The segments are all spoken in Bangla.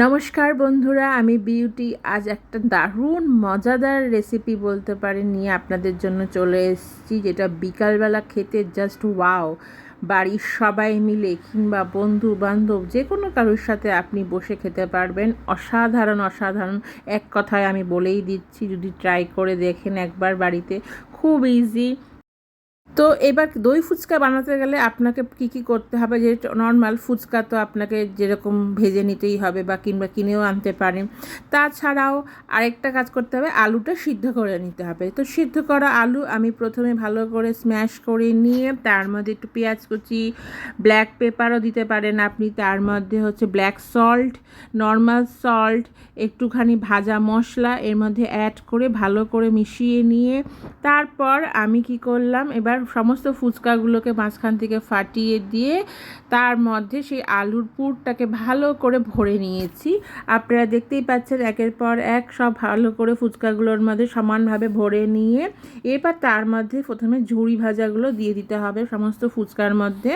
নমস্কার বন্ধুরা, আমি বিউটি। আজ একটা দারুণ, মজাদার রেসিপি বলতে পারেন নিয়ে আপনাদের জন্য চলে এসেছি, যেটা বিকালবেলা খেতে জাস্ট ওয়াও বাড়ির সবাই মিলে কিংবা বন্ধু বান্ধব যে কোনো কারোর সাথে আপনি বসে খেতে পারবেন। অসাধারণ অসাধারণ। এক কথায় আমি বলেই দিচ্ছি, যদি ট্রাই করে দেখেন একবার বাড়িতে, খুব ইজি তো এবার দই ফুচকা বানাতে গেলে আপনাকে কি কি করতে হবে? যে নর্মাল ফুচকা তো আপনাকে যেরকম ভেজে নিতেই হবে বা কিংবা কিনেও আনতে পারেন তাছাড়াও আরেকটা কাজ করতে হবে, আলুটা সিদ্ধ করে নিতে হবে। তো সিদ্ধ করা আলু আমি প্রথমে ভালো করে স্ম্যাশ করে নিয়ে তার মধ্যে একটু পেঁয়াজ কুচি ব্ল্যাক পেপারও দিতে পারেন আপনি। তার মধ্যে হচ্ছে ব্ল্যাক সল্ট নর্মাল সল্ট একটুখানি ভাজা মশলা এর মধ্যে অ্যাড করে ভালো করে মিশিয়ে নিয়ে তারপর আমি কি করলাম? এবার সমস্ত ফুচকাগুলোকে মাঝখান থেকে ফাটিয়ে দিয়ে তার মধ্যে সেই আলুর পুরটাকে ভালো করে ভরে নিয়েছি। আপনারা দেখতেই পাচ্ছেন একের পর এক সব ভালো করে ফুচকাগুলোর মধ্যে সমানভাবে ভরে নিয়ে এবার তার মধ্যে প্রথমে ঝুড়ি ভাজাগুলো দিয়ে দিতে হবে। সমস্ত ফুচকার মধ্যে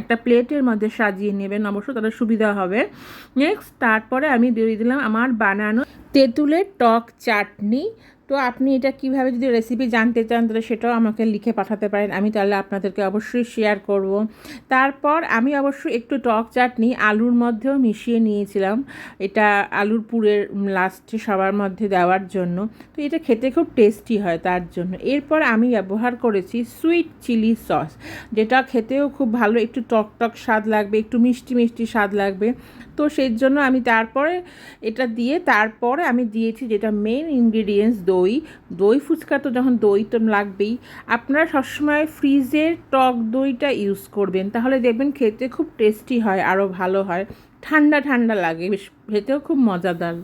একটা প্লেটের মধ্যে সাজিয়ে নেবেন, অবশ্য তাদের সুবিধা হবে। নেক্সট তারপরে আমি দিয়ে দিলাম আমার বানানো তেঁতুলের টক চাটনি। তো আপনি এটা কীভাবে যদি রেসিপি জানতে চান, তাহলে সেটাও আমাকে লিখে পাঠাতে পারেন। আমি তাহলে আপনাদেরকে অবশ্যই শেয়ার করব। তারপর আমি অবশ্যই একটু টক চাটনি আলুর মধ্যেও মিশিয়ে নিয়েছিলাম। এটা আলুর পুরের লাস্টে সবার মধ্যে দেওয়ার জন্য। তো এটা খেতে খুব টেস্টি হয় তার জন্য। এরপর আমি ব্যবহার করেছি সুইট চিলি সস যেটা খেতেও খুব ভালো, একটু টক টক স্বাদ লাগবে, একটু মিষ্টি মিষ্টি স্বাদ লাগবে। তো সেই জন্য আমি তারপরে এটা দিয়ে, তারপরে আমি দিয়েছি যেটা মেন ইনগ্রিডিয়েন্টস দই দই দই ফুচকা তো যখন দই তো লাগবেই। আপনারা সবসময় ফ্রিজের টক দইটা ইউজ করবেন, তাহলে দেখবেন খেতে খুব টেস্টি হয় আরও ভালো হয়। ঠান্ডা ঠান্ডা লাগে, বেশ, খেতেও খুব মজাদার।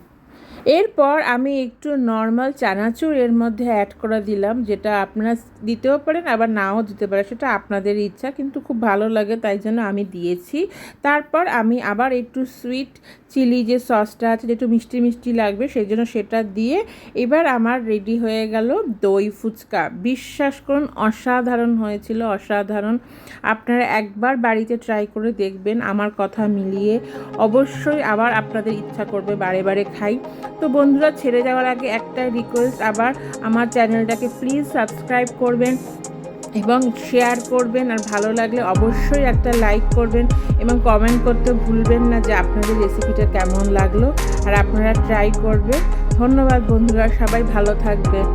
এরপর আমি একটু নর্মাল চানাচুর এর মধ্যে অ্যাড করে দিলাম, যেটা আপনারা দিতেও পারেন, আবার নাও দিতে পারেন, সেটা আপনাদের ইচ্ছা, কিন্তু খুব ভালো লাগে, তাই জন্য আমি দিয়েছি। তারপর আমি আবার একটু সুইট চিলি যে সসটা আছে যেটু মিষ্টি মিষ্টি লাগবে, সেই জন্য সেটা দিয়ে এবার আমার রেডি হয়ে গেল দই ফুচকা। বিশ্বাস করুন, অসাধারণ হয়েছিল, অসাধারণ। আপনারা একবার বাড়িতে ট্রাই করে দেখবেন, আমার কথা মিলিয়ে। অবশ্যই আবার আপনাদের ইচ্ছা করবে, বারে বারে খাই। তো বন্ধুরা, ছেড়ে যাওয়ার আগে একটা রিকোয়েস্ট আবার আমার চ্যানেলটাকে প্লিজ সাবস্ক্রাইব করবেন এবং শেয়ার করবেন। আর ভালো লাগলে অবশ্যই একটা লাইক করবেন এবং কমেন্ট করতে ভুলবেন না যে আপনাদের রেসিপিটা কেমন লাগল। আর আপনারা ট্রাই করবেন। ধন্যবাদ বন্ধুরা, সবাই ভালো থাকবেন।